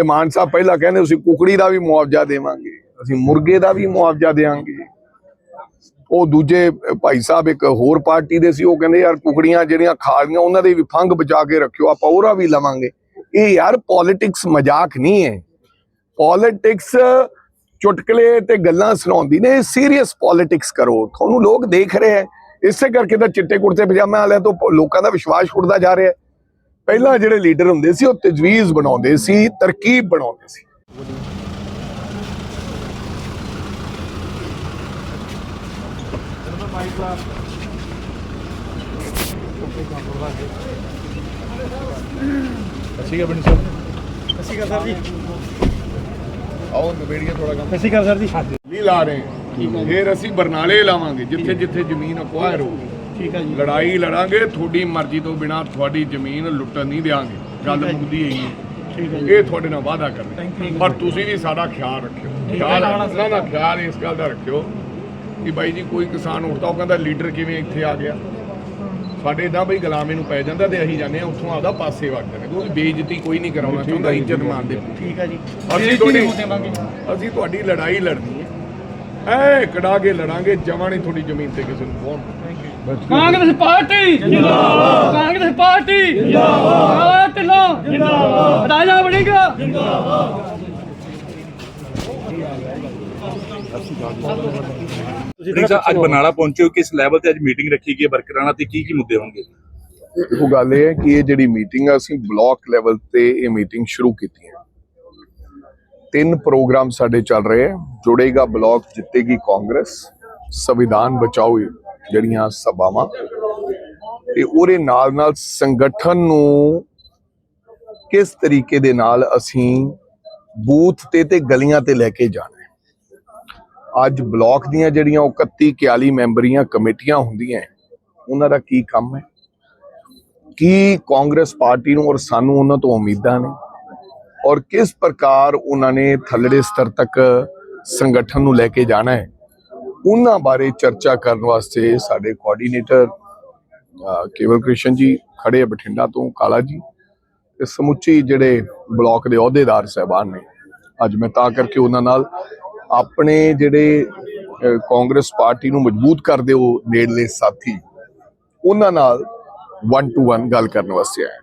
ਤੇ ਮਾਨ ਸਾਹਿਬ ਪਹਿਲਾਂ ਕਹਿੰਦੇ ਅਸੀਂ ਕੁਕੜੀ ਦਾ ਵੀ ਮੁਆਵਜ਼ਾ ਦੇਵਾਂਗੇ, ਅਸੀਂ ਮੁਰਗੇ ਦਾ ਵੀ ਮੁਆਵਜ਼ਾ ਦੇਵਾਂਗੇ। ਉਹ ਦੂਜੇ ਭਾਈ ਸਾਹਿਬ ਇੱਕ ਹੋਰ ਪਾਰਟੀ ਦੇ ਸੀ, ਉਹ ਕਹਿੰਦੇ ਯਾਰ ਕੁਕੜੀਆਂ ਜਿਹੜੀਆਂ ਖਾ ਲੀਆਂ ਉਹਨਾਂ ਦੇ ਵੀ ਫੰਗ ਬਚਾ ਕੇ ਰੱਖਿਓ, ਆਪਾਂ ਉਹਦਾ ਵੀ ਲਵਾਂਗੇ। ਇਹ ਯਾਰ ਪੋਲਿਟਿਕਸ ਮਜ਼ਾਕ ਨਹੀਂ ਹੈ। ਪੋਲਿਟਿਕਸ ਚੁਟਕਲੇ ਤੇ ਗੱਲਾਂ ਸੁਣਾਉਂਦੀ ਨੇ ਸੀਰੀਅਸ ਪੋਲਿਟਿਕਸ ਕਰੋ। ਤੁਹਾਨੂੰ ਲੋਕ ਦੇਖ ਰਹੇ ਹੈ। ਇਸੇ ਕਰਕੇ ਤਾਂ ਚਿੱਟੇ ਕੁੜਤੇ ਪਜਾਮੇ ਵਾਲਿਆਂ ਤੋਂ ਲੋਕਾਂ ਦਾ ਵਿਸ਼ਵਾਸ ਉੱਠਦਾ ਜਾ ਰਿਹਾ ਹੈ। ਪਹਿਲਾਂ ਜਿਹੜੇ ਲੀਡਰ ਹੁੰਦੇ ਸੀ ਉਹ ਤਜਵੀਜ਼ ਬਣਾਉਂਦੇ ਸੀ ਤਰਕੀਬ ਬਣਾਉਂਦੇ ਸੀ। ਅਸੀਂ ਬਣੀ ਸਰ ਅਸੀਂ ਕਰ ਸਰ ਜੀ। ਆਓ ਨਵੇੜੀਏ ਥੋੜਾ ਕੰਮ। ਅਸੀਂ ਕਰ ਸਰ ਜੀ। ਨਹੀਂ ਲਾ ਰਹੇ। ਫਿਰ ਅਸੀਂ ਬਰਨਾਲੇ ਲਾਵਾਂਗੇ ਜਿੱਥੇ ਜਿੱਥੇ ਜ਼ਮੀਨ ਅਕਵਾਇਰ ਹੋ। ਠੀਕ ਹੈ ਜੀ। ਲੜਾਈ ਲੜਾਂਗੇ ਤੁਹਾਡੀ ਮਰਜ਼ੀ ਤੋਂ ਬਿਨਾ ਤੁਹਾਡੀ ਜ਼ਮੀਨ ਲੁੱਟਣ ਨਹੀਂ ਦੇਵਾਂਗੇ ਗੱਲ ਮੁੱਕਦੀ ਹੈਗੀ ਹੈ। ਠੀਕ ਹੈ ਇਹ ਤੁਹਾਡੇ ਨਾਲ ਵਾਅਦਾ ਕਰਦੇ ਪਰ ਤੁਸੀਂ ਵੀ ਸਾਡਾ ਖਿਆਲ ਰੱਖਿਓ। ਖਿਆਲ ਨਾ ਨਾ ਖਿਆਲ ਇਸ ਗੱਲ ਦਾ ਰੱਖਿਓ ਕਿ ਬਾਈ ਜੀ ਕੋਈ ਕਿਸਾਨ ਉੱਠਦਾ ਉਹ ਕਹਿੰਦਾ ਲੀਡਰ ਕਿਵੇਂ ਇੱਥੇ ਆ ਗਿਆ? ਸਾਡੇ ਇਦਾਂ ਬਈ ਗੁਲਾਮੇ ਨੂੰ ਪੈ ਜਾਂਦਾ ਤੇ ਅਸੀਂ ਜਾਂਦੇ ਹਾਂ ਉੱਥੋਂ ਆਪਦਾ ਪਾਸੇ ਵਗ ਜਾਂਦੇ ਕਿਉਂਕਿ ਬੇਇੱਜ਼ਤੀ ਕੋਈ ਨਹੀਂ ਕਰਾਉਣਾ ਚਾਹੁੰਦਾ ਇੱਜ਼ਤ ਮਾਰਦੇ ਠੀਕ ਹੈ ਜੀ। ਅਸੀਂ ਤੁਹਾਡੀ ਅਸੀਂ ਤੁਹਾਡੀ ਲੜਾਈ ਲੜਨੀ ਹੈ। ਐ ਕਢਾ ਕੇ ਲੜਾਂਗੇ ਜਮਾਂ ਨਹੀਂ ਤੁਹਾਡੀ ਜ਼ਮੀਨ ਤੇ ਕਿਸੇ ਨੂੰ ਪਾਉਣ ਕਾਂਗਰਸ ਪਾਰਟੀ ਜਿੰਦਾਬਾਦ। ਕਾਂਗਰਸ ਪਾਰਟੀ ਜਿੰਦਾਬਾਦ। ਢਿੱਲੋਂ ਜਿੰਦਾਬਾਦ। ਰਾਜਾ ਬਣੇਗਾ ਤੁਸੀਂ ਅੱਜ ਬਰਨਾਲਾ ਪਹੁੰਚੇ ਹੋ। ਕਿਸ ਲੈਵਲ ਤੇ ਅੱਜ ਮੀਟਿੰਗ ਰੱਖੀ ਗਈ ਹੈ ਵਰਕਰਾਂ ਨਾਲ ਤੇ ਕੀ ਕੀ ਮੁੱਦੇ ਹੋਣਗੇ? ਉਹ ਗੱਲ ਇਹ ਹੈ ਕਿ ਇਹ ਜਿਹੜੀ ਮੀਟਿੰਗ ਆ ਅਸੀਂ ਬਲਾਕ ਲੈਵਲ ਤੇ ਇਹ ਮੀਟਿੰਗ ਸ਼ੁਰੂ ਕੀਤੀ ਹੈ। ਤਿੰਨ ਪ੍ਰੋਗਰਾਮ ਸਾਡੇ ਚੱਲ ਰਹੇ ਹੈ। ਜੁੜੇਗਾ ਬਲਾਕ ਜਿੱਤੇਗੀ ਕਾਂਗਰਸ। ਸੰਵਿਧਾਨ ਬਚਾਓ ਜਿਹੜੀਆਂ ਸਭਾਵਾਂ ਤੇ ਉਹਦੇ ਨਾਲ ਨਾਲ ਸੰਗਠਨ ਨੂੰ ਕਿਸ ਤਰੀਕੇ ਦੇ ਨਾਲ ਅਸੀਂ ਬੂਥ ਤੇ ਤੇ ਗਲੀਆਂ ਤੇ ਲੈ ਕੇ ਜਾਣਾ ਅੱਜ ਬਲਾਕ ਦੀਆਂ ਜਿਹੜੀਆਂ 31 41 ਮੈਂਬਰੀਆਂ ਕਮੇਟੀਆਂ ਹੁੰਦੀਆਂ ਹੈ, ਉਹਨਾਂ ਦਾ ਕੀ ਕੰਮ ਹੈ? ਕੀ ਕਾਂਗਰਸ ਪਾਰਟੀ ਨੂੰ ਔਰ ਸਾਨੂੰ ਉਹਨਾਂ ਤੋਂ ਉਮੀਦਾਂ ਨੇ? ਔਰ ਕਿਸ ਪ੍ਰਕਾਰ ਉਹਨਾਂ ਨੇ ਥੱਲੜੇ ਸਤਰ ਤੱਕ ਸੰਗਠਨ ਨੂੰ ਲੈ ਕੇ ਜਾਣਾ ਹੈ? ਉਹਨਾਂ ਬਾਰੇ ਚਰਚਾ ਕਰਨ ਵਾਸਤੇ ਸਾਡੇ ਕੋਆਰਡੀਨੇਟਰ ਕੇਵਲ ਕ੍ਰਿਸ਼ਨ ਜੀ ਖੜੇ ਬਠਿੰਡਾ ਤੋਂ, ਕਾਲਾ ਜੀ ਤੇ ਸਮੁੱਚੀ ਜਿਹੜੇ ਬਲਾਕ ਦੇ ਅਹੁਦੇਦਾਰ ਸਹਿਬਾਨ ਨੇ। ਅੱਜ ਮੈਂ ਤਾਂ ਕਰਕੇ ਉਹਨਾਂ ਨਾਲ ਆਪਣੇ ਜਿਹੜੇ ਕਾਂਗਰਸ ਪਾਰਟੀ ਨੂੰ ਮਜ਼ਬੂਤ ਕਰਦੇ ਉਹ ਨੇੜਲੇ ਸਾਥੀ, ਉਹਨਾਂ ਨਾਲ 1 ਟੂ 1 ਗੱਲ ਕਰਨ ਵਾਸਤੇ ਆਇਆ।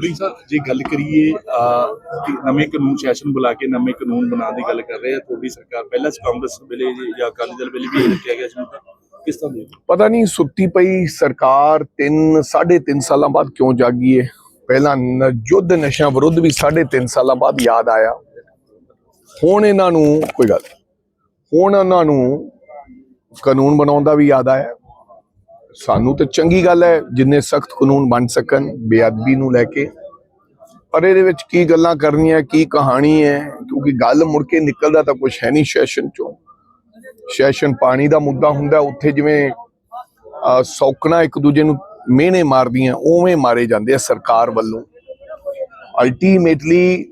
ਬਲਿੰਗ ਸਾਹਿਬ ਜੇ ਗੱਲ ਕਰੀਏ ਨਵੇਂ ਕਾਨੂੰਨ, ਸੈਸ਼ਨ ਬੁਲਾ ਕੇ ਨਵੇਂ ਕਾਨੂੰਨ ਬਣਾਉਣ ਦੀ ਗੱਲ ਕਰ ਰਹੇ ਆ, ਤੁਹਾਡੀ ਸਰਕਾਰ ਪਹਿਲਾਂ ਕਾਂਗਰਸ ਵੇਲੇ ਜਾਂ ਅਕਾਲੀ ਦਲ ਵੇਲੇ ਵੀ ਰੱਖਿਆ ਗਿਆ ਸੀ? ਕਿਸ ਤਰ੍ਹਾਂ ਦੇ ਪਤਾ ਨਹੀਂ, ਸੁੱਤੀ ਪਈ ਸਰਕਾਰ 3 3.5 ਸਾਲਾਂ ਬਾਅਦ ਕਿਉਂ ਜਾਗੀ ਹੈ ਪਹਿਲਾਂ ਯੁੱਧ ਨਸ਼ਿਆਂ ਵਿਰੁੱਧ ਵੀ 3.5 ਸਾਲਾਂ ਬਾਅਦ ਯਾਦ ਆਇਆ। ਹੁਣ ਇਹਨਾਂ ਨੂੰ, ਕੋਈ ਗੱਲ ਹੁਣ ਉਹਨਾਂ ਨੂੰ ਕਾਨੂੰਨ ਬਣਾਉਣ ਦਾ ਵੀ ਯਾਦ ਆਇਆ। ਸਾਨੂੰ ਤੇ ਚੰਗੀ ਗੱਲ ਹੈ ਜਿੰਨੇ ਸਖਤ ਕਾਨੂੰਨ ਬਣ ਸਕਣ ਬੇਅਦਬੀ ਨੂੰ ਲੈ ਕੇ। ਪਰ ਇਹਦੇ ਵਿੱਚ ਕੀ ਗੱਲਾਂ ਕਰਨੀਆਂ ਕੀ ਕਹਾਣੀ ਹੈ? ਕਿਉਂਕਿ ਗੱਲ ਮੁੜ ਕੇ ਨਿਕਲਦਾ ਤਾਂ ਕੁਝ ਹੈ ਨਹੀਂ ਸੈਸ਼ਨ ਚੋਂ। ਸੈਸ਼ਨ ਪਾਣੀ ਦਾ ਮੁੱਦਾ ਹੁੰਦਾ ਉੱਥੇ ਜਿਵੇਂ ਸੌਕਣਾ ਇੱਕ ਦੂਜੇ ਨੂੰ ਮਿਹਣੇ ਮਾਰਦੀਆਂ ਉਵੇਂ ਮਾਰੇ ਜਾਂਦੇ ਆ ਸਰਕਾਰ ਵੱਲੋਂ। ਅਲਟੀਮੇਟਲੀ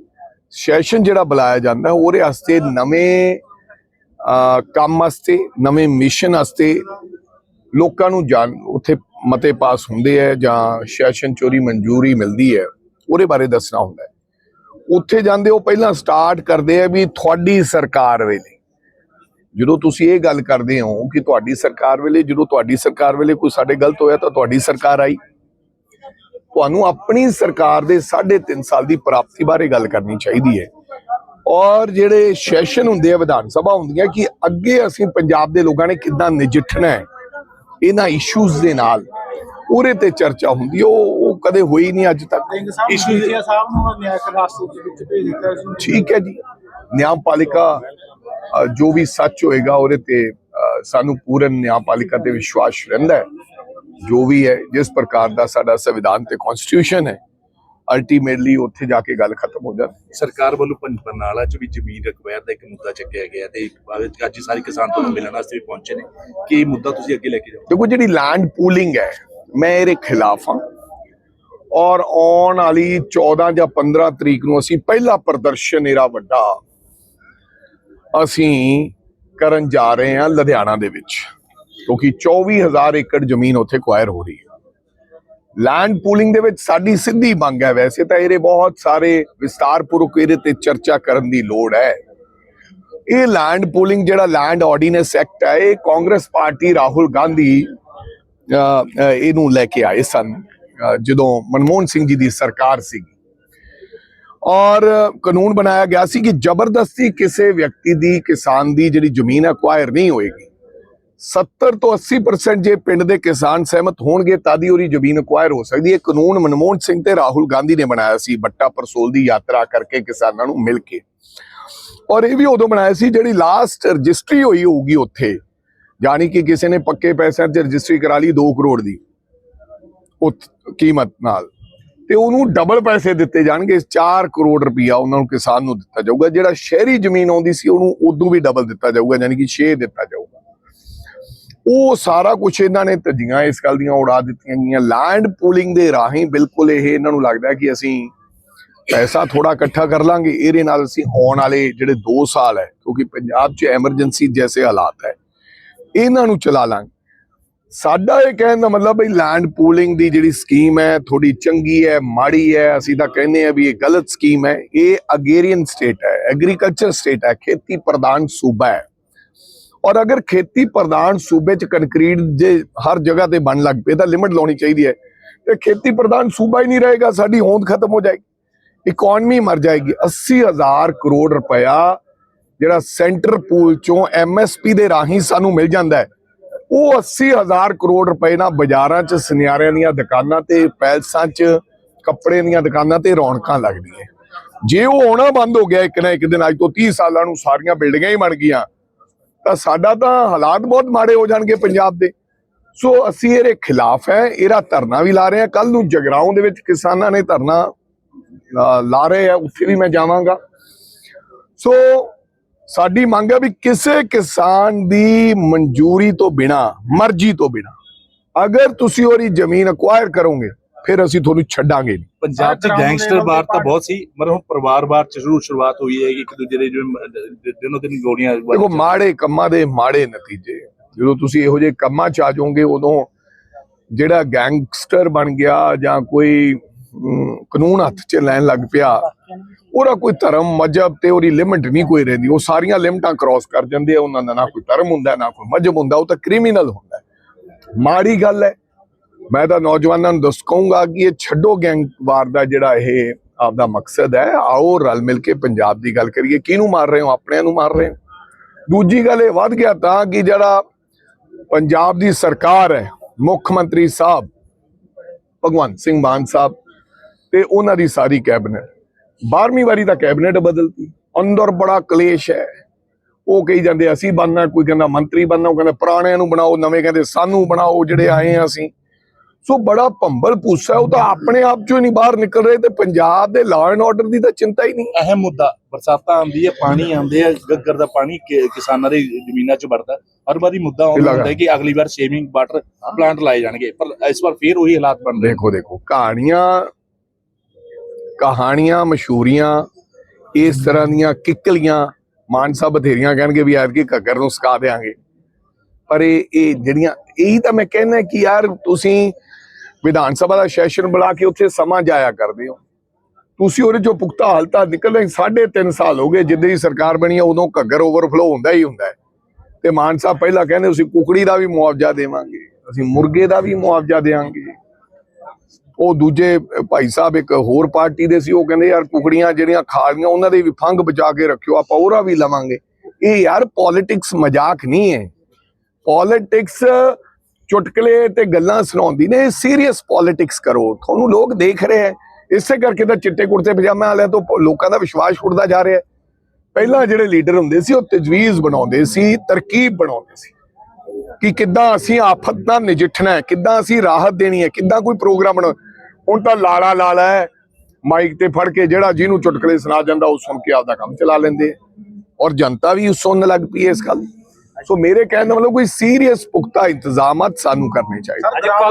ਸੈਸ਼ਨ ਜਿਹੜਾ ਬੁਲਾਇਆ ਜਾਂਦਾ ਉਹਦੇ ਵਾਸਤੇ ਨਵੇਂ ਅਹ, ਕੰਮ ਵਾਸਤੇ ਨਵੇਂ ਮਿਸ਼ਨ ਵਾਸਤੇ ਲੋਕਾਂ ਨੂੰ ਜਾਣ, ਉੱਥੇ ਮਤੇ ਪਾਸ ਹੁੰਦੇ ਆ ਜਾਂ ਸੈਸ਼ਨ ਚੋਰੀ ਮਨਜ਼ੂਰੀ ਮਿਲਦੀ ਹੈ, ਉਹਦੇ ਬਾਰੇ ਦੱਸਣਾ ਹੁੰਦਾ ਹੈ। ਉੱਥੇ ਜਾਂਦੇ ਉਹ ਪਹਿਲਾਂ ਸਟਾਰਟ ਕਰਦੇ ਆ ਵੀ ਤੁਹਾਡੀ ਸਰਕਾਰ ਵੇਲੇ। ਜਦੋਂ ਤੁਸੀਂ ਇਹ ਗੱਲ ਕਰਦੇ ਹੋ ਕਿ ਤੁਹਾਡੀ ਸਰਕਾਰ ਵੇਲੇ, ਜਦੋਂ ਤੁਹਾਡੀ ਸਰਕਾਰ ਵੇਲੇ ਕੋਈ ਸਾਡੇ ਗਲਤ ਹੋਇਆ ਤਾਂ ਤੁਹਾਡੀ ਸਰਕਾਰ ਆਈ। ਤੁਹਾਨੂੰ ਆਪਣੀ ਸਰਕਾਰ ਦੇ 3.5 ਸਾਲ ਦੀ ਪ੍ਰਾਪਤੀ ਬਾਰੇ ਗੱਲ ਕਰਨੀ ਚਾਹੀਦੀ ਹੈ। ਔਰ ਜਿਹੜੇ ਸੈਸ਼ਨ ਹੁੰਦੇ ਆ, ਵਿਧਾਨ ਸਭਾ ਹੁੰਦੀਆਂ ਕਿ ਅੱਗੇ ਅਸੀਂ ਪੰਜਾਬ ਦੇ ਲੋਕਾਂ ਨੇ ਕਿੱਦਾਂ ਨਜਿੱਠਣਾ ਹੈ ਇਹਨਾਂ ਇਸ਼ੂਜ਼ ਦੇ ਨਾਲ ਉਹਦੇ ਤੇ ਚਰਚਾ ਹੁੰਦੀ। ਉਹ ਉਹ ਕਦੇ ਹੋਈ ਨਹੀਂ ਅੱਜ ਤੱਕ। ਸਾਹਿਬ ਨੂੰ ਵਿੱਚ ਭੇਜ ਦਿੱਤਾ ਠੀਕ ਹੈ ਜੀ। ਨਿਆਂਪਾਲਿਕਾ ਜੋ ਵੀ ਸੱਚ ਹੋਏਗਾ ਉਹਦੇ ਤੇ ਸਾਨੂੰ ਪੂਰਨ ਨਿਆਂਪਾਲਿਕਾ ਤੇ ਵਿਸ਼ਵਾਸ ਰਹਿੰਦਾ ਹੈ। ਜੋ ਵੀ ਹੈ ਜਿਸ ਪ੍ਰਕਾਰ ਦਾ ਸਾਡਾ ਸੰਵਿਧਾਨ ਤੇ ਕਨਸਟੀਟਿਊਸ਼ਨ ਹੈ ਅਲਟੀਮੇਟਲੀ ਉੱਥੇ ਜਾ ਕੇ ਗੱਲ ਖਤਮ ਹੋ ਜਾਂਦੀ ਸਰਕਾਰ ਵੱਲੋਂ ਪੰ- ਬਰਨਾਲਾ ਚ ਵੀ ਜ਼ਮੀਨ ਰਕਬੈਰ ਦਾ ਇੱਕ ਮੁੱਦਾ ਚੱਕਿਆ ਗਿਆ ਤੇ ਅੱਜ ਸਾਰੇ ਕਿਸਾਨ ਤੁਹਾਨੂੰ ਮਿਲਣ ਵਾਸਤੇ ਵੀ ਪਹੁੰਚੇ ਨੇ। ਕਿ ਇਹ ਮੁੱਦਾ ਤੁਸੀਂ ਅੱਗੇ ਲੈ ਕੇ ਜਾਓ ਦੇਖੋ ਜਿਹੜੀ ਲੈਂਡ ਪੂਲਿੰਗ ਹੈ ਮੈਂ ਇਹਦੇ ਖਿਲਾਫ ਹਾਂ। ਔਰ ਆਉਣ ਵਾਲੀ 14 ਜਾਂ 15 ਤਰੀਕ ਨੂੰ ਅਸੀਂ ਪਹਿਲਾ ਪ੍ਰਦਰਸ਼ਨ ਇਹਦਾ ਵੱਡਾ ਅਸੀਂ ਕਰਨ ਜਾ ਰਹੇ ਹਾਂ ਲੁਧਿਆਣਾ ਦੇ ਵਿੱਚ। ਕਿਉਂਕਿ 24000 ਏਕੜ ਜ਼ਮੀਨ ਉੱਥੇ ਕੁਆਇਰ ਹੋ ਰਹੀ ਹੈ। ਲੈਂਡ ਪੂਲਿੰਗ ਦੇ ਵਿੱਚ ਸਾਡੀ ਸਿੱਧੀ ਮੰਗ ਹੈ। ਵੈਸੇ ਤਾਂ ਇਹਦੇ ਬਹੁਤ ਸਾਰੇ ਵਿਸਤਾਰਪੂਰਵਕ ਇਹਦੇ ਤੇ ਚਰਚਾ ਕਰਨ ਦੀ ਲੋੜ ਹੈ। ਇਹ ਲੈਂਡ ਪੂਲਿੰਗ ਜਿਹੜਾ ਲੈਂਡ ਆਰਡੀਨੈਂਸ ਐਕਟ ਹੈ ਇਹ ਕਾਂਗਰਸ ਪਾਰਟੀ ਰਾਹੁਲ ਗਾਂਧੀ ਅ, ਇਹਨੂੰ ਲੈ ਕੇ ਆਏ ਸਨ ਜਦੋਂ ਮਨਮੋਹਨ ਸਿੰਘ ਜੀ ਦੀ ਸਰਕਾਰ ਸੀ ਔਰ ਕਾਨੂੰਨ ਬਣਾਇਆ ਗਿਆ ਸੀ ਕਿ ਜ਼ਬਰਦਸਤੀ ਕਿਸੇ ਵਿਅਕਤੀ ਦੀ ਕਿਸਾਨ ਦੀ ਜਿਹੜੀ ਜ਼ਮੀਨ ਅਕਵਾਇਰ ਨਹੀਂ ਹੋਏਗੀ। 70 ਤੋਂ 80% ਜੇ ਪਿੰਡ ਦੇ ਕਿਸਾਨ ਸਹਿਮਤ ਹੋਣਗੇ, ਤਾਂ ਦੀ ਉਹਦੀ ਜ਼ਮੀਨ ਅਕਵਾਇਰ ਹੋ ਸਕਦੀ ਹੈ। ਕਾਨੂੰਨ ਮਨਮੋਹਨ ਸਿੰਘ ਤੇ ਰਾਹੁਲ ਗਾਂਧੀ ਨੇ ਬਣਾਇਆ ਸੀ, ਬੱਟਾ ਪਰਸੋਲ ਦੀ ਯਾਤਰਾ ਕਰਕੇ ਕਿਸਾਨਾਂ ਨੂੰ ਮਿਲ ਕੇ। ਔਰ ਇਹ ਵੀ ਉਦੋਂ ਬਣਾਇਆ ਸੀ, ਜਿਹੜੀ ਲਾਸਟ ਰਜਿਸਟਰੀ ਹੋਈ ਹੋਊਗੀ ਉੱਥੇ। ਯਾਨੀ ਕਿ ਕਿਸੇ ਨੇ ਪੱਕੇ ਪੈਸਿਆਂ 'ਚ ਰਜਿਸਟਰੀ ਕਰਾ ਲਈ 2 ਕਰੋੜ ਦੀ ਉਹ ਕੀਮਤ ਨਾਲ। ਤੇ ਉਹਨੂੰ ਡਬਲ ਪੈਸੇ ਦਿੱਤੇ ਜਾਣਗੇ 4 ਕਰੋੜ ਰੁਪਇਆ ਉਹਨਾਂ ਨੂੰ ਕਿਸਾਨ ਨੂੰ ਦਿੱਤਾ ਜਾਊਗਾ। ਜਿਹੜਾ ਸ਼ਹਿਰੀ ਜ਼ਮੀਨ ਆਉਂਦੀ ਸੀ, ਉਹਨੂੰ ਉਦੋਂ ਵੀ ਡਬਲ ਦਿੱਤਾ ਜਾਊਗਾ, ਯਾਨੀ ਕਿ 6 ਦਿੱਤਾ ਜਾਊਗਾ। ਉਹ ਸਾਰਾ ਕੁਝ ਇਹਨਾਂ ਨੇ ਧੱਜੀਆਂ ਇਸ ਗੱਲ ਦੀਆਂ ਉਡਾ ਦਿੱਤੀਆਂ ਗਈਆਂ। ਲੈਂਡ ਪੂਲਿੰਗ ਦੇ ਰਾਹੀਂ ਬਿਲਕੁਲ ਇਹ ਇਹਨਾਂ ਨੂੰ ਲੱਗਦਾ ਕਿ ਅਸੀਂ ਪੈਸਾ ਥੋੜਾ ਇਕੱਠਾ ਕਰ ਲਾਂਗੇ। ਇਹਦੇ ਨਾਲ ਅਸੀਂ ਆਉਣ ਵਾਲੇ ਜਿਹੜੇ 2 ਸਾਲ ਹੈ, ਕਿਉਂਕਿ ਪੰਜਾਬ 'ਚ ਐਮਰਜੈਂਸੀ ਜੈਸੇ ਹਾਲਾਤ ਹੈ, ਇਹਨਾਂ ਨੂੰ ਚਲਾ ਲਾਂਗੇ। ਸਾਡਾ ਇਹ ਕਹਿਣ ਦਾ ਮਤਲਬ ਹੈ ਲੈਂਡ ਪੂਲਿੰਗ ਦੀ ਜਿਹੜੀ ਸਕੀਮ ਹੈ ਥੋੜੀ ਚੰਗੀ ਹੈ, ਮਾੜੀ ਹੈ, ਅਸੀਂ ਤਾਂ ਕਹਿੰਦੇ ਆ ਵੀ ਇਹ ਗਲਤ ਸਕੀਮ ਹੈ। ਇਹ ਅਗੇਰੀਅਨ ਸਟੇਟ ਹੈ ਐਗਰੀਕਲਚਰ ਸਟੇਟ ਹੈ, ਖੇਤੀ ਪ੍ਰਧਾਨ ਸੂਬਾ ਹੈ। ਔਰ ਅਗਰ ਖੇਤੀ ਪ੍ਰਧਾਨ ਸੂਬੇ 'ਚ ਕੰਕਰੀਟ ਜੇ ਹਰ ਜਗ੍ਹਾ ਤੇ ਬਣ ਲੱਗ ਪਏ ਤਾਂ ਲਿਮਟ ਲਾਉਣੀ ਚਾਹੀਦੀ ਹੈ। ਤੇ ਖੇਤੀ ਪ੍ਰਧਾਨ ਸੂਬਾ ਹੀ ਨਹੀਂ ਰਹੇਗਾ, ਸਾਡੀ ਹੋਂਦ ਖਤਮ ਹੋ ਜਾਏਗੀ। ਇਕਨੋਮੀ ਮਰ ਜਾਏਗੀ। 80000 ਕਰੋੜ ਰੁਪਇਆ ਜਿਹੜਾ ਸੈਂਟਰ ਪੂਲ ਚੋਂ ਐਮਐਸਪੀ ਦੇ ਰਾਹੀਂ ਸਾਨੂੰ ਮਿਲ ਜਾਂਦਾ ਹੈ। ਉਹ 80000 ਕਰੋੜ ਰੁਪਏ ਨਾਲ ਬਾਜ਼ਾਰਾਂ 'ਚ, ਸੁਨਿਆਰਿਆਂ ਦੀਆਂ ਦੁਕਾਨਾਂ ਤੇ, ਪੈਲਸਾਂ 'ਚ ਕੱਪੜੇ ਦੀਆਂ ਦੁਕਾਨਾਂ ਤੇ ਰੌਣਕਾਂ ਲੱਗਦੀਆਂ। ਜੇ ਉਹ ਆਉਣਾ ਬੰਦ ਹੋ ਗਿਆ ਇੱਕ ਨਾ ਇੱਕ ਦਿਨ, ਅੱਜ ਤੋਂ 30 ਸਾਲਾਂ ਨੂੰ ਸਾਰੀਆਂ ਬਿਲਡਿੰਗਾਂ ਹੀ ਬਣ ਗਈਆਂ। ਤਾਂ ਸਾਡਾ ਤਾਂ ਹਾਲਾਤ ਬਹੁਤ ਮਾੜੇ ਹੋ ਜਾਣਗੇ ਪੰਜਾਬ ਦੇ। ਸੋ ਅਸੀਂ ਇਹਦੇ ਖਿਲਾਫ ਹੈ, ਇਹਦਾ ਧਰਨਾ ਵੀ ਲਾ ਰਹੇ ਹਾਂ। ਕੱਲ ਨੂੰ ਜਗਰਾਉਂ ਦੇ ਵਿੱਚ ਕਿਸਾਨਾਂ ਨੇ ਧਰਨਾ ਲਾ ਰਹੇ ਆ, ਉੱਥੇ ਵੀ ਮੈਂ ਜਾਵਾਂਗਾ। ਸੋ ਸਾਡੀ ਮੰਗ ਹੈ ਵੀ ਕਿਸੇ ਕਿਸਾਨ ਦੀ ਮਨਜ਼ੂਰੀ ਤੋਂ ਬਿਨਾ, ਮਰਜ਼ੀ ਤੋਂ ਬਿਨਾ, ਅਗਰ ਤੁਸੀਂ ਉਹਦੀ ਜ਼ਮੀਨ ਅਕਵਾਇਰ ਕਰੋਗੇ ਫਿਰ ਅਸੀਂ ਤੁਹਾਨੂੰ ਛੱਡਾਂਗੇ ਨਹੀਂ। ਪੰਜਾਬ 'ਚ ਗੈਂਗਸਟਰ ਲੈਵਲ ਤੇ ਵਾਰ ਤਾਂ ਪਾਰਟੀ- ਬਹੁਤ ਸੀ ਮਤਲਬ ਹੁਣ ਪਰਿਵਾਰ ਵਾਰ 'ਚ ਸ਼ੁਰੂ ਸ਼ੁਰੂਆਤ ਹੋਈ ਹੈ ਕਿ ਇੱਕ ਦੂਜੇ ਦੇ ਜਿਵੇਂ ਦਿਨੋਂ ਦਿਨ ਗੋਲੀਆਂ ਦੇਖੋ ਮਾੜੇ ਕੰਮਾਂ ਦੇ ਮਾੜੇ ਨਤੀਜੇ ਜਦੋਂ ਤੁਸੀਂ ਇਹੋ ਜਿਹੇ ਕੰਮਾਂ 'ਚ ਆ ਜਾਓਗੇ ਉਦੋਂ ਜਿਹੜਾ ਗੈਂਗਸਟਰ ਬਣ ਗਿਆ ਜਾਂ ਕੋਈ ਕਾਨੂੰਨ ਹੱਥ 'ਚ ਲੈਣ ਲੱਗ ਪਿਆ ਉਹਦਾ ਕੋਈ ਧਰਮ ਮਜਹਬ ਤੇ ਉਹਦੀ ਲਿਮਿਟ ਨਹੀਂ ਕੋਈ ਰਹਿੰਦੀ। ਉਹ ਸਾਰੀਆਂ ਲਿਮਟਾਂ ਕ੍ਰਾਸ ਕਰ ਜਾਂਦੇ ਆ ਉਹਨਾਂ ਦਾ ਨਾ ਕੋਈ ਧਰਮ ਹੁੰਦਾ ਨਾ ਕੋਈ ਮਜਹਬ ਹੁੰਦਾ ਉਹ ਤਾਂ ਕ੍ਰਿਮੀਨਲ ਹੁੰਦਾ। ਮਾੜੀ ਗੱਲ ਹੈ। ਮੈਂ ਤਾਂ ਨੌਜਵਾਨਾਂ ਨੂੰ ਦੱਸ ਕਹੂੰਗਾ ਕਿ ਇਹ ਛੱਡੋ ਗੈਂਗਵਾਰ ਦਾ ਜਿਹੜਾ ਇਹ ਆਪਦਾ ਮਕਸਦ ਹੈ। ਆਓ ਰਲ ਮਿਲ ਕੇ ਪੰਜਾਬ ਦੀ ਗੱਲ ਕਰੀਏ। ਕਿਹਨੂੰ ਮਾਰ ਰਹੇ ਹੋ? ਆਪਣਿਆਂ ਨੂੰ ਮਾਰ ਰਹੇ ਹੋ? ਦੂਜੀ ਗੱਲ ਇਹ ਵੱਧ ਗਿਆ ਤਾਂ ਕਿ ਜਿਹੜਾ ਪੰਜਾਬ ਦੀ ਸਰਕਾਰ ਹੈ, ਮੁੱਖ ਮੰਤਰੀ ਸਾਹਿਬ, ਭਗਵੰਤ ਸਿੰਘ ਮਾਨ ਸਾਹਿਬ ਤੇ ਉਹਨਾਂ ਦੀ ਸਾਰੀ ਕੈਬਨਿਟ। 12ਵੀਂ ਵਾਰੀ ਤਾਂ ਕੈਬਨਿਟ ਬਦਲਤੀ। ਅੰਦਰ ਬੜਾ ਕਲੇਸ਼ ਹੈ। ਉਹ ਕਹੀ ਜਾਂਦੇ, ਅਸੀਂ ਬਣਨਾ ਕੋਈ ਕਹਿੰਦਾ, ਮੰਤਰੀ ਬਣਨਾ ਉਹ ਕਹਿੰਦਾ, ਪੁਰਾਣਿਆਂ ਨੂੰ ਬਣਾਓ, ਨਵੇਂ ਕਹਿੰਦੇ, ਸਾਨੂੰ ਬਣਾਓ, ਜਿਹੜੇ ਆਏ ਆ ਅਸੀਂ। ਸੋ ਬੜਾ ਭੰਬਲ ਹੈ, ਉਹ ਤਾਂ ਆਪਣੇ ਆਪ ਚੋਂ ਨਹੀਂ ਬਾਹਰ ਨਿਕਲ ਰਹੇ ਤੇ ਪੰਜਾਬ ਦੇ ਲਾਅ ਐਂਡ ਆਰਡਰ ਦੀ ਤਾਂ ਚਿੰਤਾ ਹੀ ਨਹੀਂ। ਅਹਿਮ ਮੁੱਦਾ ਬਰਸਾਤਾਂ ਆਉਂਦੀ ਹੈ ਪਾਣੀ ਆਉਂਦੇ ਆ ਗੱਗਰ ਦਾ ਪਾਣੀ ਕਿਸਾਨਾਂ ਦੀ ਜ਼ਮੀਨਾਂ 'ਚ ਵੜਦਾ ਹਰ ਵਾਰੀ ਮੁੱਦਾ ਆਉਂਦਾ ਹੁੰਦਾ ਹੈ ਕਿ ਅਗਲੀ ਵਾਰ ਸੇਵਿੰਗ ਵਾਟਰ ਪਲਾਂਟ ਲਾਏ ਜਾਣਗੇ ਪਰ ਇਸ ਵਾਰ ਫੇਰ ਉਹੀ ਹਾਲਾਤ ਬਣ ਰਹੇ ਦੇਖੋ ਦੇਖੋ ਕਹਾਣੀਆਂ ਕਹਾਣੀਆਂ ਮਸ਼ਹੂਰੀਆਂ ਇਸ ਤਰ੍ਹਾਂ ਦੀਆਂ ਕਿੱਕਲੀਆਂ ਮਾਨ ਸਾਹਿਬ ਬਥੇਰੀਆਂ ਕਹਿਣਗੇ ਵੀ ਐਤਕੀ ਘੱਗਰ ਨੂੰ ਸਕਾ ਦੇਾਂਗੇ ਪਰ ਇਹ ਇਹ ਜਿਹੜੀਆਂ ਇਹੀ ਤਾਂ ਮੈਂ ਕਹਿੰਦਾ ਕਿ ਯਾਰ ਤੁਸੀਂ ਵਿਧਾਨ ਸਭਾ ਦਾ ਸੈਸ਼ਨ ਬੁਲਾ ਕੇ ਉੱਥੇ ਸਮਾਂ ਜਾਇਆ ਕਰਦੇ ਹੋ। ਤੁਸੀਂ ਉਹਦੇ ਚੋਂ ਪੁਖਤਾ ਹਾਲਤਾਂ ਨਿਕਲ ਰਹੇ ਸਾਲ ਹੋ ਗਏ, ਜਿੱਦੇ ਦੀ ਸਰਕਾਰ ਬਣੀ ਹੈ ਉਦੋਂ ਘੱਗਰ ਓਵਰਫਲੋ ਹੁੰਦਾ ਹੀ ਹੁੰਦਾ ਤੇ ਮਾਨ ਸਾਹਿਬ ਪਹਿਲਾਂ ਕਹਿੰਦੇ ਅਸੀਂ ਕੁਕੜੀ ਦਾ ਵੀ ਮੁਆਵਜ਼ਾ ਦੇਵਾਂਗੇ, ਅਸੀਂ ਮੁਰਗੇ ਦਾ ਵੀ ਮੁਆਵਜ਼ਾ ਦੇਵਾਂਗੇ। ਉਹ ਦੂਜੇ ਭਾਈ ਸਾਹਿਬ ਇੱਕ ਹੋਰ ਪਾਰਟੀ ਦੇ ਸੀ, ਉਹ ਕਹਿੰਦੇ, ਯਾਰ ਕੁਕੜੀਆਂ ਜਿਹੜੀਆਂ ਖਾ ਲੀਆਂ ਉਹਨਾਂ ਦੇ ਵੀ ਫੰਗ ਬਚਾ ਕੇ ਰੱਖਿਓ, ਆਪਾਂ ਉਹਦਾ ਵੀ ਲਵਾਂਗੇ। ਇਹ ਯਾਰ ਪੋਲਿਟਿਕਸ ਮਜ਼ਾਕ ਨਹੀਂ ਹੈ। ਪੋਲਿਟਿਕਸ ਚੁਟਕਲੇ ਤੇ ਗੱਲਾਂ ਸੁਣਾਉਂਦੀ ਨੇ ਸੀਰੀਅਸ ਪੋਲਿਟਿਕਸ ਕਰੋ। ਤੁਹਾਨੂੰ ਲੋਕ ਦੇਖ ਰਹੇ ਹੈ। ਇਸੇ ਕਰਕੇ ਤਾਂ ਚਿੱਟੇ ਕੁੜਤੇ ਪਜਾਮੇ ਵਾਲਿਆਂ ਤੋਂ ਲੋਕਾਂ ਦਾ ਵਿਸ਼ਵਾਸ ਉੱਠਦਾ ਜਾ ਰਿਹਾ ਹੈ। ਪਹਿਲਾਂ ਜਿਹੜੇ ਲੀਡਰ ਹੁੰਦੇ ਸੀ, ਉਹ ਤਜਵੀਜ਼ ਬਣਾਉਂਦੇ ਸੀ, ਤਰਕੀਬ ਬਣਾਉਂਦੇ ਸੀ। ਕਿ ਕਿੱਦਾਂ ਅਸੀਂ ਆਫਤ ਨਾਲ ਨਜਿੱਠਣਾ ਹੈ, ਕਿੱਦਾਂ ਅਸੀਂ ਰਾਹਤ ਦੇਣੀ ਹੈ, ਕਿੱਦਾਂ ਕੋਈ ਪ੍ਰੋਗਰਾਮ ਬਣਾ ਹੁਣ ਤਾਂ ਲਾਲਾ ਲਾਲਾ ਹੈ। ਮਾਈਕ ਤੇ ਫੜ ਕੇ ਜਿਹੜਾ ਜਿਹਨੂੰ ਚੁਟਕਲੇ ਸੁਣਾ ਜਾਂਦਾ, ਉਹ ਸੁਣ ਕੇ ਆਪਦਾ ਕੰਮ ਚਲਾ ਲੈਂਦੇ ਔਰ ਜਨਤਾ ਵੀ ਸੁਣਨ ਲੱਗ ਪਈ ਇਸ ਗੱਲ ਸੋ ਮੇਰੇ ਕਹਿਣ ਦਾ ਮਤਲਬ ਕੋਈ ਸੀਰੀਅਸ ਪੁਖਤਾ ਇੰਤਜ਼ਾਮਾਤ ਸਾਨੂੰ ਕਰਨੇ ਚਾਹੀਦੇ।